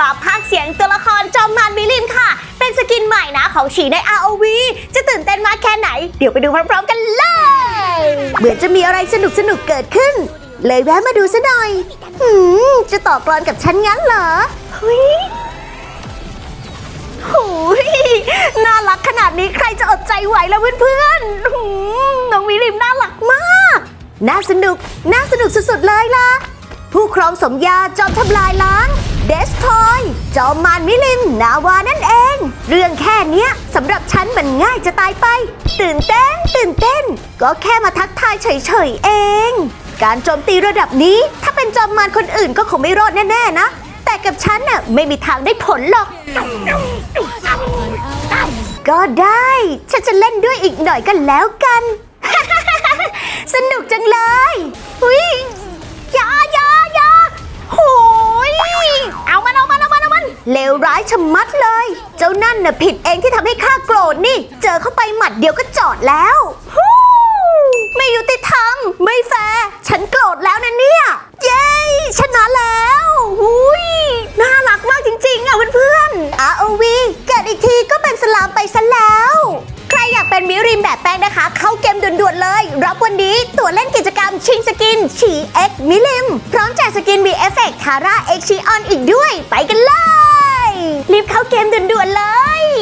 มาพากเสียงตัวละครจอมมารมิลินค่ะ เป็นสกินใหม่นะของฉีใน ROV จะตื่นเต้นมากแค่ไหน เดี๋ยวไปดูพร้อมๆกันเลย เหมือนจะมีอะไรสนุกสนุกๆเกิดขึ้น เลยแวะมาดูซะหน่อยหืมจะต่อกรอนกับฉันงั้นเหรอเฮ้ยโอ้ยน่ารักขนาดนี้ใครจะอดใจไหวแล้วเพื่อนๆหืมน้องวิลิมน่ารักมาก น่าสนุก น่าสนุกสุดๆเลยล่ะผู้ครองสมญาจอมทำลายล้าง จอมมารมิลิมนาวานั่นเอง เรื่องแค่เนี้ยสำหรับฉันมันง่ายจะตายไป ตื่นเต้น ตื่นเต้น ก็แค่มาทักทายเฉยๆเอง การโจมตีระดับนี้ ถ้าเป็นจอมมารคนอื่นก็คงไม่รอดแน่ๆนะ แต่กับฉันน่ะไม่มีทางได้ผลหรอก ก็ได้ ฉันจะเล่นด้วยอีกหน่อยกันแล้วกันายชะมัดเลย เจ้านั่นน่ะผิดเองที่ทำให้ข้าโกรธนี่ เจอเข้าไปหมัดเดียวก็จอดแล้วฮู้ไม่ยุติธรรม ไม่แฟร์ฉันโกรธแล้วนะเนี่ย เย้ชนะแล้วหุยน่ารักมากจริงๆอะเพื่อนๆ ROV เกิดอีกทีก็เป็นสลามไปซะแล้ว ใครอยากเป็นมิริมแบบแป้งนะคะ เข้าเกมด่วนๆเลย รับวันนี้ตัวเล่นกิจกรรมชิงสกินฉีเอ็กมิลิม พร้อมแจกสกินมีเอฟเฟกต์ทาร่าเอ็กชีออนอีกด้วย ไปกันเลย รีบเข้าเกมด่วนๆเลย